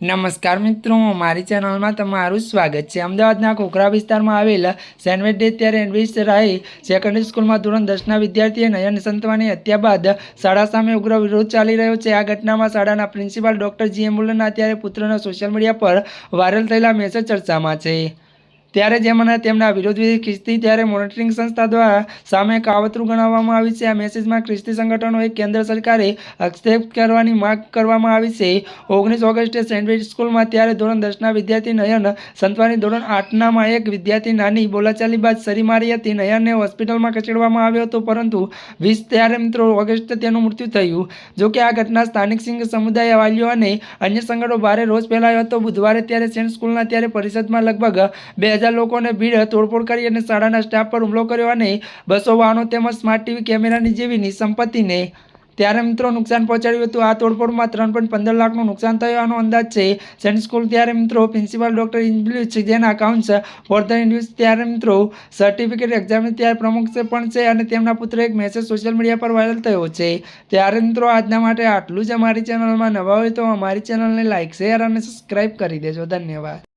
નમસ્કાર મિત્રો, મારી ચેનલમાં તમારું સ્વાગત છે. અમદાવાદના ખોખરા વિસ્તારમાં આવેલ સેન્ડવેટ ડે ત્યારે એનવીસ રાય સેકન્ડરી સ્કૂલમાં ધોરણ દસના વિદ્યાર્થીએ નયન સંતવાની હત્યા બાદ શાળા સામે ઉગ્ર વિરોધ ચાલી રહ્યો છે. આ ઘટનામાં શાળાના પ્રિન્સિપાલ ડૉક્ટર જી એમ મુલ્લરના અત્યારે પુત્રના સોશિયલ મીડિયા પર વાયરલ થયેલા મેસેજ ચર્ચામાં છે. ત્યારે જેમણે તેમના વિરોધ ખ્રિસ્તી ત્યારે મોનિટરિંગ સંસ્થા દ્વારા સામે કાવતરું ગણાવવામાં આવી છે. આ મેસેજમાં ખ્રિસ્તી સંગઠનોએ કેન્દ્ર સરકારે હસ્તક્ષેપ કરવાની માંગ કરવામાં આવી છે. ઓગણીસ ઓગસ્ટે સેન્ડવિચ સ્કૂલમાં ત્યારે ધોરણ દસના વિદ્યાર્થી નયન સંતવાની ધોરણ આઠનામાં એક વિદ્યાર્થી નાની બોલાચાલી બાદ સરી મારી હતી. નયનને હોસ્પિટલમાં ખસેડવામાં આવ્યો હતો, પરંતુ વીસ ત્યારે મિત્રો ઓગસ્ટે તેનું મૃત્યુ થયું. જોકે આ ઘટના સ્થાનિક સિંહ સમુદાય વાલીઓ અને અન્ય સંગઠનો ભારે રોષ ફેલાયો હતો. બુધવારે ત્યારે સેન્ટ સ્કૂલના ત્યારે પરિષદમાં લગભગ બે હજાર લોકોને ભીડ તોડફોડ કરી અને શાળાના સ્ટાફ પર હુમલો કર્યો અને બસો વાહનો તેમજ સ્માર્ટ ટીવી કેમેરાની જેવીની સંપત્તિને ત્યારે મિત્રો નુકસાન પહોંચાડ્યું હતું. આ તોડફોડમાં ત્રણ પોઈન્ટ પંદર લાખનું નુકસાન થયાનો અંદાજ છે. સેન્ટ સ્કૂલ ત્યારે મિત્રો પ્રિન્સિપાલ ડૉક્ટર ઇંગ્લિશ જેના અકાઉન્ટ્સ ફોર ધ ઇન્ડ્યુસ ત્યારે મિત્રો સર્ટિફિકેટ એક્ઝામ ત્યારે પ્રમુખ પણ છે અને તેમના પુત્ર એક મેસેજ સોશિયલ મીડિયા પર વાયરલ થયો છે. ત્યારે મિત્રો આજના માટે આટલું જ. અમારી ચેનલમાં નવા હોય તો અમારી ચેનલને લાઇક શેર અને સબસ્ક્રાઈબ કરી દેજો. ધન્યવાદ.